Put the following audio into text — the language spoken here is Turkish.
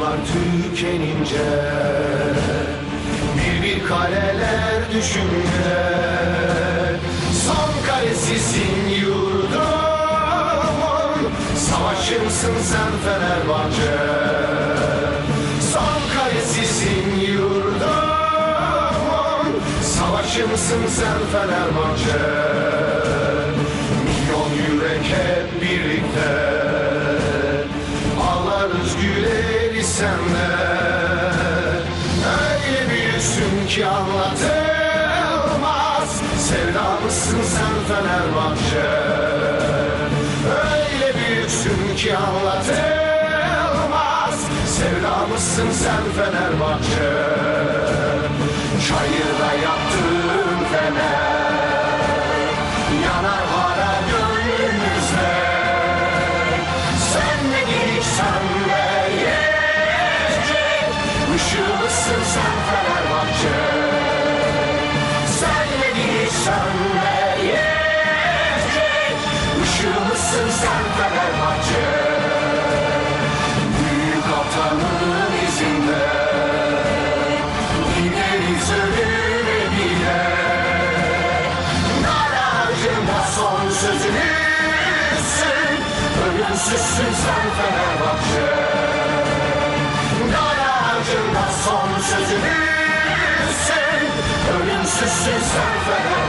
tükenince Bir bir kaleler düşündüler Son kalesisin yurdumun Savaşımsın sen Fenerbahçe. Son kalesisin yurdumun Savaşımsın sen Fenerbahçe Öyle büyüksün ki anlatılmaz. Sevdalısın sen Fenerbahçe? Öyle büyüksün ki anlatılmaz. Sevdalısın sen Fenerbahçe gelirsen de yiyecek Işığımızsın sen Fenerbahçe Büyük atanın izinde Gideriz ölüme bile Nar ağacında son sözümüzsün Ölümsüzsün sen Fenerbahçe Nar ağacında son sözümüzsün Ölümsüzsün sen Fenerbahçe